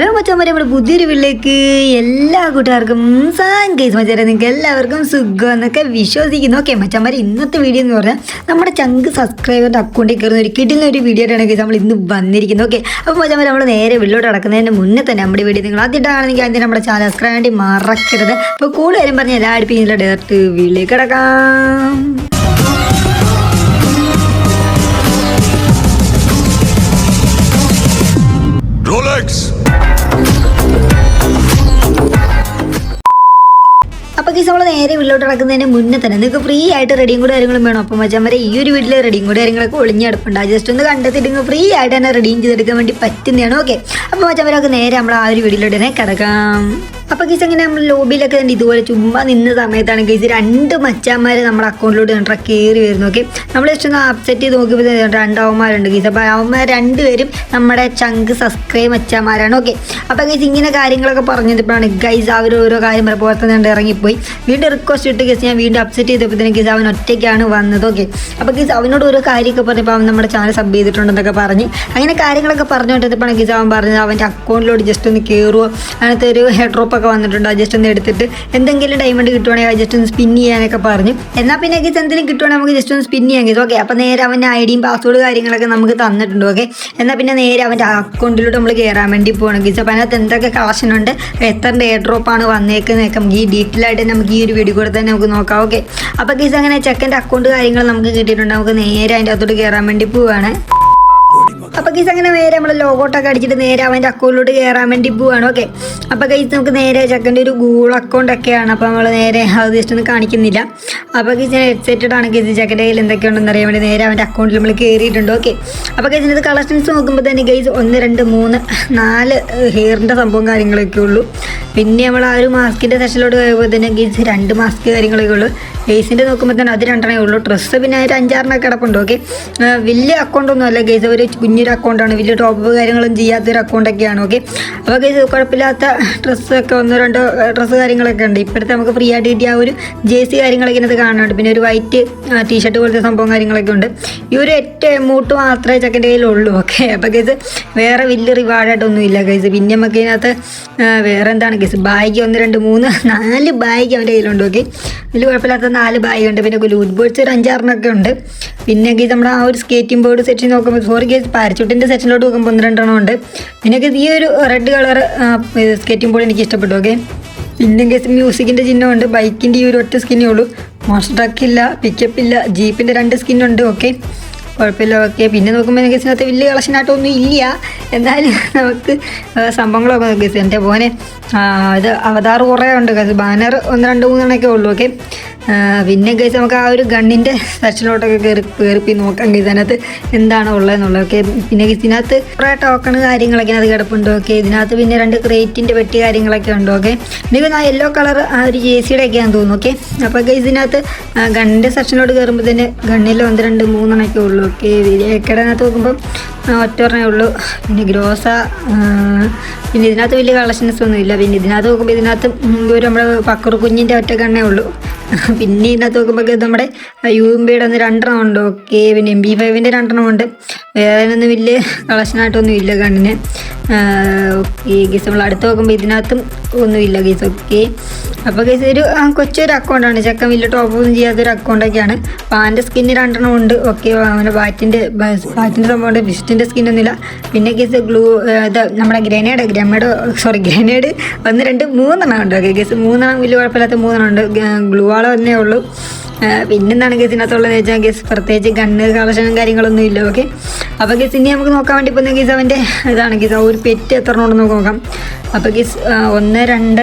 Hello മച്ചാമാരെ നമ്മുടെ പുതിയൊരു വീട്ടിലേക്ക് എല്ലാ കൂട്ടുകാർക്കും സാങ്കേസ് മച്ചാരെ നിങ്ങൾക്ക് എല്ലാവർക്കും സുഖം എന്നൊക്കെ വിശ്വസിക്കുന്നു. ഓക്കെ മച്ചാമാരെ ഇന്നത്തെ വീഡിയോ എന്ന് പറഞ്ഞാൽ നമ്മുടെ ചങ്ക് സബ്സ്ക്രൈബറിന്റെ അക്കൗണ്ടിൽ കയറുന്ന ഒരു കിട്ടുന്ന ഒരു വീഡിയോ ആണെങ്കിൽ നമ്മൾ ഇന്ന് വന്നിരിക്കുന്നത്. ഓക്കെ അപ്പോൾ മച്ചാമാരെ നമ്മൾ നേരെ വീട്ടിലോട്ട് നടക്കുന്നതിന് മുന്നേ തന്നെ നമ്മുടെ വീഡിയോ നിങ്ങൾ ആദ്യമായിട്ടാണെങ്കിൽ ആദ്യം നമ്മുടെ ചാനൽ സബ്സ്ക്രൈബ് വേണ്ടി മറക്കരുത്. അപ്പോൾ കൂടുതലും പറഞ്ഞ് എല്ലാ അടുപ്പില്ല ഡയറക്റ്റ് വീട്ടിലേക്ക് കിടക്കാം. Rolex! അപ്പോൾ നമ്മൾ നേരെ വീട്ടിലോട്ട് നടക്കുന്നതിന് മുന്നേ തന്നെ. നിങ്ങൾക്ക് ഫ്രീ ആയിട്ട് റെഡിയും കൂടെ കാര്യങ്ങളും വേണം. അപ്പം മച്ചാൻ വരെ ഈ ഒരു വീട്ടിൽ റെഡിയും കൂടെ കാര്യങ്ങളൊക്കെ ഒളിഞ്ഞെടുപ്പുണ്ട് ജസ്റ്റ് ഒന്ന് കണ്ടെത്തിയിട്ട് നിങ്ങൾക്ക് ഫ്രീ ആയിട്ട് തന്നെ റെഡിയും ചെയ്തെടുക്കാൻ വേണ്ടി പറ്റുന്നതാണ്. ഓക്കെ അപ്പം മച്ചാൻ വരെ നേരെ നമ്മൾ ആ ഒരു വീട്ടിലോട്ട് തന്നെ കിടക്കാം. അപ്പോൾ ഗീസ് അങ്ങനെ നമ്മൾ ലോബിയിലൊക്കെ തന്നെ ഇതുപോലെ ചുമ്മാ നിന്ന സമയത്താണ് ഗീസ് രണ്ട് മച്ചാന്മാർ നമ്മുടെ അക്കൗണ്ടിലോട്ട് കണ്ടാ കയറി വരുന്നു ഓക്കെ നമ്മൾ ജസ്റ്റ് ഒന്ന് അപ്സെറ്റ് ചെയ്ത് നോക്കിയപ്പോൾ രണ്ട് അവന്മാരുണ്ട് കേസ് അപ്പോൾ അവന്മാർ രണ്ടുപേരും നമ്മുടെ ചങ്ക് സബ്സ്ക്രൈബ് മച്ചാന്മാരാണ് ഓക്കെ അപ്പോൾ ഗൈസ് ഇങ്ങനെ കാര്യങ്ങളൊക്കെ പറഞ്ഞപ്പോഴാണ് ഗൈസ് അവർ ഓരോ കാര്യം പറയുമ്പോൾ പുറത്ത് നിന്ന് ഇറങ്ങിപ്പോയി. വീണ്ടും റിക്വസ്റ്റ് ഇട്ട് ഗീസ് ഞാൻ വീണ്ടും അപ്സെറ്റ് ചെയ്തപ്പോഴത്തേന് ഗീസ് അവൻ ഒറ്റയ്ക്കാണ് വന്നത് ഓക്കെ അപ്പോൾ ഗീസ് അവനോട് ഓരോ കാര്യമൊക്കെ പറഞ്ഞപ്പോൾ അവൻ നമ്മുടെ ചാനൽ സബ് ചെയ്തിട്ടുണ്ടെന്നൊക്കെ പറഞ്ഞ്. അങ്ങനെ കാര്യങ്ങളൊക്കെ പറഞ്ഞുകൊണ്ടിരുന്നപ്പോഴാണ് ഗീസ് അവൻ പറഞ്ഞത് അവന്റെ അക്കൗണ്ടിലോട്ട് ജസ്റ്റ് ഒന്ന് കയറുമോ അങ്ങനത്തെ ഒരു ഹെഡ് ഡ്രോപ്പ് ഒക്കെ വന്നിട്ടുണ്ട്. ജസ്റ്റ് ഒന്ന് എടുത്തിട്ട് എന്തെങ്കിലും ഡയമണ്ട് കിട്ടുവാണെങ്കിൽ ജസ്റ്റ് ഒന്ന് സ്പിൻ ചെയ്യാനൊക്കെ പറഞ്ഞു. എന്നാൽ പിന്നെ കേസ് എന്തെങ്കിലും കിട്ടുവാണെങ്കിൽ നമുക്ക് ജസ്റ്റ് ഒന്ന് സ്പിൻ ചെയ്യാൻ കേസ് ഓക്കെ അപ്പോൾ നേരെ അവന്റെ ഐ ഡിയും പാസ്വേഡ് കാര്യങ്ങളൊക്കെ നമുക്ക് തന്നിട്ടുണ്ട്. ഓക്കെ എന്നാൽ പിന്നെ നേരെ അവന്റെ അക്കൗണ്ടിലോട്ട് നമ്മൾ കയറാൻ വേണ്ടി പോകണം കേസ് അപ്പോൾ അതിനകത്ത് എന്തൊക്കെ കളക്ഷൻ ഉണ്ട് എത്ര എയർ ഡ്രോപ്പാണ് വന്നേക്കുന്നതൊക്കെ നമുക്ക് ഈ ഡീറ്റെയിൽ ആയിട്ട് നമുക്ക് ഈ ഒരു വീഡിയോ കൂടെ തന്നെ നമുക്ക് നോക്കാം. ഓക്കെ അപ്പോൾ ഗീസ് അങ്ങനെ ചെക്കന്റെ അക്കൗണ്ട് കാര്യങ്ങൾ നമുക്ക് കിട്ടിയിട്ടുണ്ട്. നമുക്ക് നേരെ അതിന്റെ അകത്തോട്ട് കയറാൻ വേണ്ടി പോവുകയാണ് അപ്പോൾ കൈസ് അങ്ങനെ നേരെ നമ്മൾ ലോഗോട്ടൊക്കെ അടിച്ചിട്ട് നേരെ അവന്റെ അക്കൗണ്ടിലോട്ട് കയറാൻ വേണ്ടി പോവാണ് ഓക്കെ അപ്പൊ കൈസ് നമുക്ക് നേരെ ചെക്കന്റെ ഒരു ഗൂഗിൾ അക്കൗണ്ട് ഒക്കെയാണ് അപ്പൊ നമ്മൾ നേരെ അത് ജസ്റ്റ് ഒന്നും കാണിക്കുന്നില്ല. അപ്പൊ കൈസ് ഞാൻ എക്സൈറ്റഡ് ആണ് കൈസ് ചെക്കന്റെ കയ്യിൽ എന്തൊക്കെയുണ്ടെന്ന് അറിയാൻ വേണ്ടി നേരെ അവന്റെ അക്കൗണ്ടിൽ നമ്മൾ കയറിയിട്ടുണ്ട് ഓക്കെ അപ്പൊ കേസ് ഇതിനകത്ത് കളക്ഷൻസ് നോക്കുമ്പോൾ തന്നെ ഗൈസ് ഒന്ന് രണ്ട് മൂന്ന് നാല് ഹെയറിന്റെ സംഭവം കാര്യങ്ങളൊക്കെ ഉള്ളൂ. പിന്നെ നമ്മൾ ആ ഒരു മാസ്കിന്റെ സെഷനിലോട്ട് കഴിയുമ്പോൾ തന്നെ കേസ് രണ്ട് മാസ്ക് കാര്യങ്ങളൊക്കെ ഉള്ളൂ. ഗെയ്സിന്റെ നോക്കുമ്പോൾ തന്നെ അത് രണ്ടെണ്ണേ ഉള്ളൂ. ഡ്രസ്സ് പിന്നെ ഒരു അഞ്ചാറിനൊക്കെ കിടപ്പുണ്ട് ഓക്കെ വലിയ അക്കൗണ്ടൊന്നും അല്ല ഗെയ്സ് ഒരു കുഞ്ഞൊരു അക്കൗണ്ടാണ് വലിയ ടോപ്പ് കാര്യങ്ങളും ചെയ്യാത്തൊരു അക്കൗണ്ടൊക്കെയാണ് ഓക്കെ അപ്പോൾ കുഴപ്പമില്ലാത്ത ഡ്രസ്സൊക്കെ ഒന്നോ രണ്ടോ ഡ്രസ്സ് കാര്യങ്ങളൊക്കെ ഉണ്ട്. ഇപ്പോഴത്തെ നമുക്ക് ഫ്രീ ആയിട്ട് കിട്ടിയ ആ ഒരു ജെ സി കാര്യങ്ങളൊക്കെ ഇതിനകത്ത് കാണുന്നുണ്ട് പിന്നെ ഒരു വൈറ്റ് ടീഷർട്ട് പോലത്തെ സംഭവം കാര്യങ്ങളൊക്കെ ഉണ്ട്. ഈ ഒരു ഒറ്റ എമൗണ്ട് മാത്രമേ ചെക്കന്റെ കയ്യിലുള്ളൂ. ഓക്കെ അപ്പോൾ ഗൈസ് വേറെ വലിയ റിവാർഡായിട്ടൊന്നും ഇല്ല ഗൈസ് പിന്നെ നമുക്ക് ഇതിനകത്ത് വേറെ എന്താണ് ഗൈസ് ബാഗ് ഒന്ന് രണ്ട് മൂന്ന് നാല് ബാഗ് അവന്റെ കയ്യിലുണ്ട്. ഓക്കെ വലിയ കുഴപ്പമില്ലാത്ത നാല് ബാഗ് ഉണ്ട്. പിന്നെ ലൂട്ട് ബോർഡ്സ് ഒരു അഞ്ചാറിനൊക്കെ ഉണ്ട്. പിന്നെ ഗീസ് നമ്മുടെ ആ ഒരു സ്കേറ്റിംഗ് ബോർഡ് സെറ്റ് നോക്കുമ്പോൾ സോറി ഗീസ് പാരച്ചൂട്ടിന്റെ സെക്ഷനിലോട്ട് നോക്കുമ്പോൾ ഒന്ന് രണ്ടെണ്ണം ഉണ്ട്. പിന്നെ ഈ ഒരു റെഡ് കളർ സ്കേറ്റിംഗ് ബോർഡ് എനിക്ക് ഇഷ്ടപ്പെട്ടു ഓക്കെ പിന്നെ മ്യൂസിക്കിന്റെ മ്യൂസിക്കിന്റെ ചിഹ്നമുണ്ട്. ബൈക്കിന്റെ ഈ ഒരു ഒറ്റ സ്കിന്നേ ഉള്ളൂ. മോസ്റ്റർ ട്രക്ക് ഇല്ല പിക്കപ്പ് ഇല്ല ജീപ്പിന്റെ രണ്ട് സ്കിന്നുണ്ട് ഓക്കെ കുഴപ്പമില്ല ഓക്കെ പിന്നെ നോക്കുമ്പോൾ എനിക്ക് ഇതിനകത്ത് വലിയ കളക്ഷനായിട്ടൊന്നും ഇല്ല. എന്തായാലും നമുക്ക് സംഭവങ്ങളൊക്കെ നോക്കി എന്റെ പോനെ ഇത് അവതാർ കുറേ ഉണ്ട് ബാനർ ഒന്ന് രണ്ട് മൂന്നെണ്ണമൊക്കെ ഉള്ളൂ ഓക്കെ പിന്നെ ഗൈസ് നമുക്ക് ആ ഒരു ഗണ്ണിന്റെ സെക്ഷനിലോട്ടൊക്കെ കയറി കയറിപ്പി നോക്കാം ഗൈസ് അതിനകത്ത് എന്താണോ ഉള്ളതെന്നുള്ളത്. ഓക്കെ പിന്നെ ഗൈസ് ഇതിനകത്ത് കുറേ ടോക്കൺ കാര്യങ്ങളൊക്കെ അത് കിടപ്പുണ്ട്. ഓക്കെ ഇതിനകത്ത് പിന്നെ രണ്ട് ക്രേറ്റിന്റെ പെട്ടി കാര്യങ്ങളൊക്കെ ഉണ്ട്. ഓക്കെ പിന്നെ ആ യെല്ലോ കളർ ആ ഒരു ജെ സിയുടെ ഒക്കെയാണെന്ന് തോന്നുന്നു. ഓക്കെ അപ്പോൾ ഗൈസ് ഇതിനകത്ത് ഗണ്ണിന്റെ സെക്ഷനിലോട്ട് കയറുമ്പോൾ തന്നെ ഗണ്ണിൽ ഒന്ന് രണ്ട് മൂന്നെണ്ണൊക്കെ ഉള്ളൂ. ഓക്കെ വിജയക്കടനകത്ത് നോക്കുമ്പം ആ, ഒറ്റൊരെണ്ണേ ഉള്ളൂ. പിന്നെ ഗ്രോസ പിന്നെ ഇതിനകത്ത് വലിയ കളക്ഷൻസ് ഒന്നും ഇല്ല പിന്നെ ഇതിനകത്ത് നോക്കുമ്പോൾ ഇതിനകത്ത് ഒരു നമ്മുടെ പക്കറു കുഞ്ഞിന്റെ ഒറ്റ കണ്ണേ ഉള്ളൂ. പിന്നെ ഇതിനകത്ത് നോക്കുമ്പോൾ നമ്മുടെ യു എം ബിയുടെ ഒന്ന് രണ്ടെണ്ണം ഉണ്ട് ഓക്കെ പിന്നെ എം ബി ഫൈവിന്റെ രണ്ടെണ്ണം ഉണ്ട് വേറെ ഒന്നും വലിയ കളക്ഷനായിട്ടൊന്നും ഇല്ല കണ്ണിന്. ഓക്കെ ഗീസ് നമ്മൾ അടുത്ത് നോക്കുമ്പോൾ ഇതിനകത്തും ഒന്നുമില്ല ഗീസ് ഓക്കെ. അപ്പോൾ ഗീസ് ഒരു കൊച്ചൊരു അക്കൗണ്ടാണ് ചക്ക വലിയ ടോപ്പ് ഒന്നും ചെയ്യാത്തൊരു അക്കൗണ്ടൊക്കെയാണ് പാന്റെ സ്കിന്ന് രണ്ടെണ്ണം ഉണ്ട് ഓക്കെ. അവന്റെ ബാറ്റിന്റെ ബാറ്റിന്റെ സംഭവമുണ്ട് ബിസ്റ്റിന്റെ സ്കിന്നൊന്നുമില്ല പിന്നെ ഗീസ് ഗ്ലൂ ഇത് നമ്മുടെ ഗ്രനേഡ് ഗ്രമേഡ് സോറി ഗ്രനേഡ് ഒന്ന് രണ്ട് മൂന്നെണ്ണം ഉണ്ട് ഓക്കെ. ഗീസ് മൂന്നെണ്ണം വലിയ കുഴപ്പമില്ലാത്ത മൂന്നെണ്ണം ഉണ്ട്. ഗ്ലൂ ആളെ തന്നെ ഉള്ളൂ. പിന്നെന്താണ് ഗസിനകത്തുള്ളത് വെച്ചാൽ ഗസ് പ്രത്യേകിച്ച് കണ്ണ് കളക്ഷനും കാര്യങ്ങളൊന്നും ഇല്ല ഓക്കെ അപ്പോൾ ഗസ് ഇനി നമുക്ക് നോക്കാൻ വേണ്ടി പോകുന്ന ഗീസ് അവന്റെ ഇതാണ്. ഗീസ് ആ ഒരു പെറ്റ് എത്ര ഉണ്ടെന്ന് നോക്കാം. അപ്പോൾ ഗസ് ഒന്ന് രണ്ട്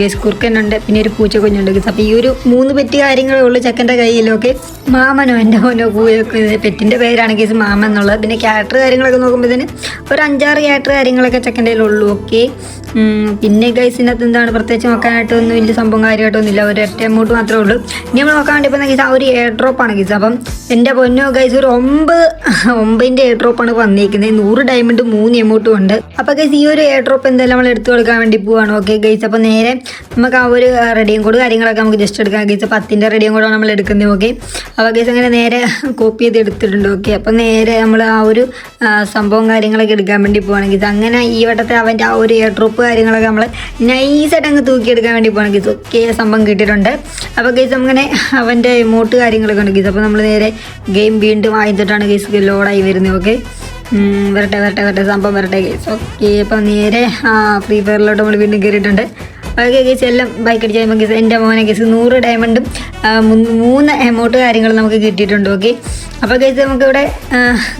ഗസ് കുറുക്കനുണ്ട് പിന്നെ ഒരു പൂച്ച കുഞ്ഞുണ്ട് ഗസ് അപ്പോൾ ഈ ഒരു മൂന്ന് പെറ്റ് കാര്യങ്ങളേ ഉള്ളൂ ചെക്കന്റെ കയ്യിലൊക്കെ മാമനോ എന്റെ മോനോ പൂയൊക്കെ പെറ്റിന്റെ പേരാണ് ഗസ് മാമൻ എന്നുള്ളത്. പിന്നെ ക്യാരക്ടർ കാര്യങ്ങളൊക്കെ നോക്കുമ്പോൾ തന്നെ ഒരു അഞ്ചാറ് ക്യാരക്ടർ കാര്യങ്ങളൊക്കെ ചെക്കന്റെ കയ്യിലുള്ളൂ ഓക്കെ പിന്നെ ഗൈസ് ഇതിനകത്ത് എന്താണ്? പ്രത്യേകിച്ച് നോക്കാനായിട്ടൊന്നും വലിയ സംഭവം കാര്യമായിട്ടൊന്നും ഇല്ല ഒരു ഒറ്റ എമൗണ്ട് മാത്രമേ ഉള്ളൂ. ഇനി നമ്മൾ നോക്കാൻ വേണ്ടി ഇപ്പോൾ ഗീസ് ആ ഒരു എയർ ഡ്രോപ്പ് ആണ് ഗീസ് അപ്പം എന്റെ പൊന്നോ ഗൈസ് ഒരു ഒമ്പത് ഒമ്പതിന്റെ എയർ ഡ്രോപ്പാണ് വന്നിരിക്കുന്നത് നൂറ് ഡയമണ്ട് മൂന്ന് എമൗണ്ടും ഉണ്ട്. അപ്പോൾ ഗൈസ് ഈ ഒരു എയർ ഡ്രോപ്പ് എന്തായാലും നമ്മൾ എടുത്തു കൊടുക്കാൻ വേണ്ടി പോവാണ്. ഓക്കെ ഗൈസ് അപ്പോൾ നേരെ നമുക്ക് ആ ഒരു റെഡിയും കോഡ് കാര്യങ്ങളൊക്കെ നമുക്ക് ജസ്റ്റ് എടുക്കാം. ഗൈസ് പത്തിന്റെ റെഡിയും കൂടെ നമ്മൾ എടുക്കുന്നത്. ഓക്കെ അപ്പോൾ ഗൈസ് അങ്ങനെ നേരെ കോപ്പി ചെയ്ത് എടുത്തിട്ടുണ്ട്. ഓക്കെ അപ്പോൾ നേരെ നമ്മൾ ആ ഒരു സംഭവം കാര്യങ്ങളൊക്കെ എടുക്കാൻ വേണ്ടി പോവാണെങ്കിൽ അങ്ങനെ ഈ വട്ടത്തെ അവന്റെ ആ ഒരു എയർ ഡ്രോപ്പ് കാര്യങ്ങളൊക്കെ നമ്മൾ നൈസായിട്ട് അങ്ങ് തൂക്കിയെടുക്കാൻ വേണ്ടി പോകണം ഗീസ്. ഒക്കെ സംഭവം കിട്ടിയിട്ടുണ്ട്. അപ്പോൾ ഗീസ് അങ്ങനെ അവന്റെ ഇമോട്ട് കാര്യങ്ങളൊക്കെ ഉണ്ട് ഗീസ്. അപ്പോൾ നമ്മൾ നേരെ ഗെയിം വീണ്ടും ആയിട്ടാണ് ഗീസ് ലോഡായി വരുന്നത്. ഓക്കെ വരട്ടെ വരട്ടെ വരട്ടെ സംഭവം വരട്ടെ ഗീസ്. ഓക്കെ അപ്പോൾ നേരെ ഫ്രീ ഫയറിലോട്ട് നമ്മൾ വീണ്ടും കയറിയിട്ടുണ്ട് ഓക്കെ കേസ് എല്ലാം ബൈക്ക് അടിച്ച് കഴിയുമ്പോൾ ഗേസ് എന്റെ മോനെ ഗേസ് നൂറ് ഡയമണ്ടും മൂന്ന് എമൗണ്ട് കാര്യങ്ങൾ നമുക്ക് കിട്ടിയിട്ടുണ്ട് ഓക്കെ അപ്പോൾ ഗേസ് നമുക്കിവിടെ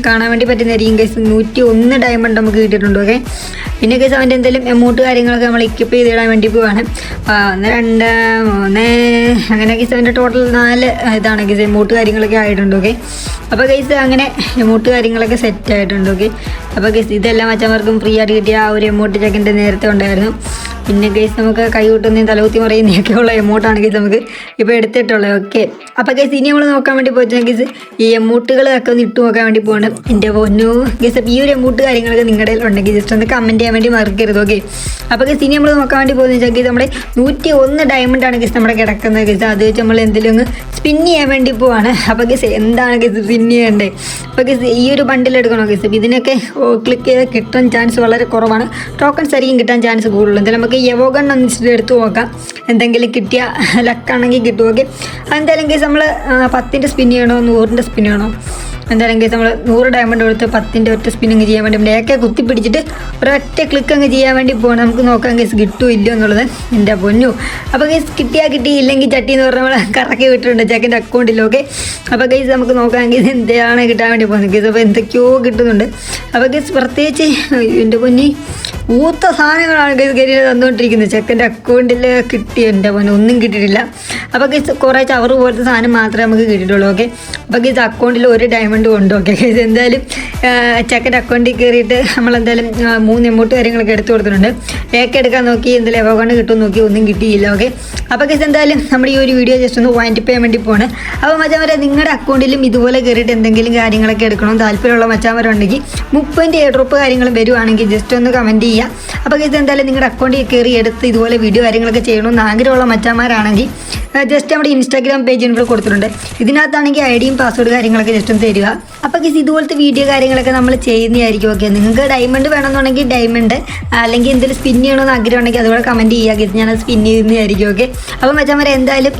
കാണാൻ വേണ്ടി പറ്റുന്നതായിരിക്കും ഗേസ് നൂറ്റി ഒന്ന് ഡയമണ്ട് നമുക്ക് കിട്ടിയിട്ടുണ്ട് ഓക്കെ പിന്നെ ഗേസ് അവന്റെ എന്തെങ്കിലും എമൗണ്ട് കാര്യങ്ങളൊക്കെ നമ്മൾ എക്യൂപ്പ് ചെയ്തിടാൻ വേണ്ടി പോവാണ്. ഒന്ന് രണ്ട് മൂന്ന് അങ്ങനെ ഗേസ് അവന്റെ ടോട്ടൽ നാല് ഇതാണ് ഗേസ് എമൗണ്ട് കാര്യങ്ങളൊക്കെ ആയിട്ടുണ്ട് ഓക്കെ അപ്പോൾ ഗേസ് അങ്ങനെ എമൗണ്ട് കാര്യങ്ങളൊക്കെ സെറ്റ് ആയിട്ടുണ്ട് ഓക്കെ അപ്പോൾ ഗേസ് ഇതെല്ലാം അച്ഛന്മാർക്കും ഫ്രീ ആയിട്ട് കിട്ടിയ ആ ഒരു എമൗണ്ട് ചെക്കിന്റെ നേരത്തെ ഉണ്ടായിരുന്നു. പിന്നെ ഗൈസ് നമുക്ക് കൈ കൂട്ടുന്നതും തലകുത്തി മറിയുന്നതൊക്കെ ഉള്ള എമൗണ്ടാണ് ഗൈസ് നമുക്ക് ഇപ്പോൾ എടുത്തിട്ടുള്ളത്. ഓക്കെ അപ്പോൾ ഗൈസ് ഇനി നമ്മൾ നോക്കാൻ വേണ്ടി പോയിട്ട് ഗൈസ് ഈ എമൗട്ടുകളൊക്കെ ഒന്ന് ഇട്ട് നോക്കാൻ വേണ്ടി പോകണം എന്റെ പൊന്നു. ഗൈസ് ഈ ഒരു എമൗട്ട് കാര്യങ്ങളൊക്കെ നിങ്ങളുടെ ഉണ്ടെങ്കിൽ ജസ്റ്റ് ഒന്ന് കമന്റ് ചെയ്യാൻ വേണ്ടി മറക്കരുത്. ഓക്കെ അപ്പോൾ ഗൈസ് ഇനി നമ്മൾ നോക്കാൻ വേണ്ടി പോകുന്നത് വെച്ചാൽ ഗൈസ് നമ്മുടെ നൂറ്റി ഒന്ന് ഡയമണ്ട് ആണ് ഗൈസ് നമ്മുടെ കിടക്കുന്നത് ഗൈസ് അത് വെച്ച് നമ്മൾ എന്തെങ്കിലും ഒന്ന് സ്പിൻ ചെയ്യാൻ വേണ്ടി പോവാണ്. അപ്പോൾ ഗൈസ് എന്താണ് ഗൈസ് സ്പിൻ ചെയ്യേണ്ടത്? അപ്പോൾ ഗൈസ് ഈ ഒരു ബണ്ടിൽ എടുക്കണോ ഗൈസ് ഇതിനൊക്കെ ക്ലിക്ക് ചെയ്ത് കിട്ടാൻ ചാൻസ് വളരെ കുറവാണ്. ടോക്കൺസ് ആയിരിക്കും കിട്ടാൻ ചാൻസ് കൂടുതലുണ്ട് എന്തായാലും നമുക്ക് യവോഗൺ ഒന്ന് എടുത്ത് നോക്കാം. എന്തെങ്കിലും കിട്ടിയ ലക്കാണെങ്കിൽ കിട്ടും ഓക്കെ. എന്തായാലും കേസ് നമ്മൾ പത്തിന്റെ സ്പിൻ ചെയ്യണോ നൂറിന്റെ സ്പിൻ ചെയ്യണോ? എന്തായാലും കേസ് നമ്മൾ നൂറ് ഡയമണ്ട് കൊടുത്ത് പത്തിന്റെ ഒറ്റ സ്പിൻ അങ്ങ് ചെയ്യാൻ വേണ്ടി ഡേക്കെ കുത്തി പിടിച്ചിട്ട് ഒരൊറ്റ ക്ലിക്ക് അങ്ങ് ചെയ്യാൻ വേണ്ടി പോകണം നമുക്ക് നോക്കാം കേസ് കിട്ടുമോ ഇല്ലയോ എന്നുള്ളത്. എന്റെ പൊന്നു. അപ്പോൾ കേസ് കിട്ടിയാൽ കിട്ടി ഇല്ലെങ്കിൽ ചട്ടി എന്ന് പറഞ്ഞാൽ നമ്മൾ കറക്കി വിട്ടിട്ടുണ്ട് ചേക്കന്റെ അക്കൗണ്ടിൽ ഓക്കെ. അപ്പോൾ കേസ് നമുക്ക് നോക്കാം കേസ് എന്താണ് കിട്ടാൻ വേണ്ടി പോകുന്നത്. കേസ് അപ്പോൾ എന്തൊക്കെയോ കിട്ടുന്നുണ്ട്. അപ്പോൾ കേസ് പ്രത്യേകിച്ച് എന്റെ പൊന്നി. ഊത്ത സാധനങ്ങളാണ് കയറി തന്നുകൊണ്ടിരിക്കുന്നത്. ചെക്കന്റെ അക്കൗണ്ടിൽ കിട്ടി എന്റെ മോനെ. ഒന്നും കിട്ടിയിട്ടില്ല. അപ്പോൾ ഗൈസ് കുറേ ചവറ് പോലത്തെ സാധനം മാത്രമേ നമുക്ക് കിട്ടിയിട്ടുള്ളൂ ഓക്കെ അപ്പോൾ ഗൈസ് അക്കൗണ്ടിൽ ഒരു ഡയമണ്ട് ഉണ്ട് ഓക്കെ ഗൈസ് എന്തായാലും ചെക്കന്റെ അക്കൗണ്ടിൽ കയറിയിട്ട് നമ്മളെന്തായാലും മൂന്ന് എമൗണ്ട് കാര്യങ്ങളൊക്കെ എടുത്തു കൊടുത്തിട്ടുണ്ട്. ഏക്ക് എടുക്കാൻ നോക്കി എന്തായാലും എവകൊണ്ട് കിട്ടും നോക്കി ഒന്നും കിട്ടിയില്ല ഓക്കെ അപ്പോൾ കേസ് എന്തായാലും നമ്മുടെ ഈ ഒരു വീഡിയോ ജസ്റ്റ് ഒന്ന് വൈൻഡ് ചെയ്യാൻ വേണ്ടി പോണ് അപ്പോൾ മച്ചാമരെ നിങ്ങളുടെ അക്കൗണ്ടിലും ഇതുപോലെ കയറിയിട്ട് എന്തെങ്കിലും കാര്യങ്ങളൊക്കെ എടുക്കണം? താല്പര്യമുള്ള മച്ചാമരുണ്ടെങ്കിൽ മുപ്പതിന്റെ എയർ ഡ്രോപ്പ് കാര്യങ്ങളും വരുവാണെങ്കിൽ ജസ്റ്റ് ഒന്ന് കമന്റ് ചെയ്യുക അപ്പോൾ കേസ് എന്തായാലും നിങ്ങളുടെ അക്കൗണ്ടിൽ കയറി എടുത്ത് ഇതുപോലെ വീഡിയോ കാര്യങ്ങളൊക്കെ ചെയ്യണമെന്ന് ആഗ്രഹമുള്ള മച്ചാമാരാണെങ്കിൽ ജസ്റ്റ് നമ്മുടെ ഇൻസ്റ്റാഗ്രാം പേജ് ഇവിടെ കൊടുത്തിട്ടുണ്ട്. ഇതിനകത്താണെങ്കിൽ ഐ ഡിയും പാസ്വേഡ് കാര്യങ്ങളൊക്കെ ജസ്റ്റ് ഒന്ന് തരിക. അപ്പോൾ കേസ് ഇതുപോലത്തെ വീഡിയോ കാര്യങ്ങളൊക്കെ നമ്മൾ ചെയ്യുന്നതായിരിക്കും. ഓക്കെ നിങ്ങൾക്ക് ഡയമണ്ട് വേണമെന്നുണ്ടെങ്കിൽ ഡയമണ്ട് അല്ലെങ്കിൽ എന്തെങ്കിലും സ്പിൻ ചെയ്യണമെന്ന് ആഗ്രഹം ഉണ്ടെങ്കിൽ അതുപോലെ കമന്റ് ചെയ്യുക. ഞാൻ അത് സ്പിൻ ചെയ്യുന്നതായിരിക്കും. ഓക്കെ അപ്പോൾ മച്ചാന്മാരെ എന്തായാലും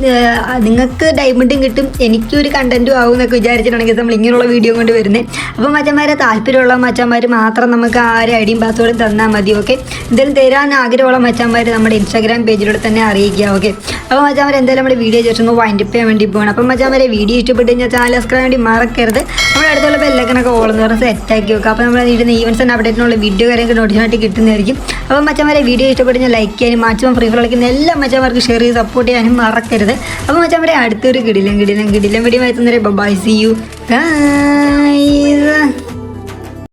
നിങ്ങൾക്ക് ഡയമണ്ടും കിട്ടും എനിക്കൊരു കണ്ടന്റും ആവും എന്നൊക്കെ വിചാരിച്ചിട്ടുണ്ടെങ്കിൽ നമ്മൾ ഇങ്ങനെയുള്ള വീഡിയോ കൊണ്ട് വരുന്നത് അപ്പോൾ മച്ചന്മാരെ താല്പര്യമുള്ള മച്ചന്മാർ മാത്രം നമുക്ക് ആ ഒരു ഐഡിയും പാസ്വേഡും തന്നാൽ മതി. ഓക്കെ എന്തെങ്കിലും തരാൻ ആഗ്രഹമുള്ള മച്ചന്മാർ നമ്മുടെ ഇൻസ്റ്റാഗ്രാം പേജിലൂടെ തന്നെ അറിയിക്കുക. ഓക്കെ അപ്പോൾ മച്ചാമാർ എന്തായാലും നമ്മുടെ വീഡിയോ ജസ്റ്റ് ഒന്ന് വൈൻഡ് അപ്പ് ചെയ്യാൻ വേണ്ടി പോകണം അപ്പോൾ മച്ചാമാരെ വീഡിയോ ഇഷ്ടപ്പെട്ട് കഴിഞ്ഞാൽ ചാനൽ സബ്സ്ക്രൈബ് വേണ്ടി മറക്കരുത്. നമ്മുടെ അടുത്തുള്ള ബെല്ലക്കനൊക്കെ ഓളെന്ന് പറഞ്ഞ് സെറ്റാക്കി വെക്കുക അപ്പോൾ നമ്മൾ ഇടുന്ന ഈവൻസ് അപ്ഡേറ്റിനുള്ള വീഡിയോ കാര്യങ്ങൾ നോട്ടിഫിക്കായിട്ട് കിട്ടുന്നതായിരിക്കും. അപ്പോൾ മച്ചന്മാരെ വീഡിയോ ഇഷ്ടപ്പെട്ട് ഞാൻ ലൈക്ക് ചെയ്യാനും മാക്സിമം ഫ്രീ കളിക്കുന്ന എല്ലാ മച്ചന്മാർക്ക് ഷെയർ ചെയ്ത് സപ്പോർട്ട് ചെയ്യാനും മറക്കരുത്. അപ്പോൾ മച്ചന്മാരെ അടുത്തൊരു കിടിലം കിടിലം കിടിലം വീഡിയോ എത്തുന്നവരെ ബൈ സി യു ഗൈസ്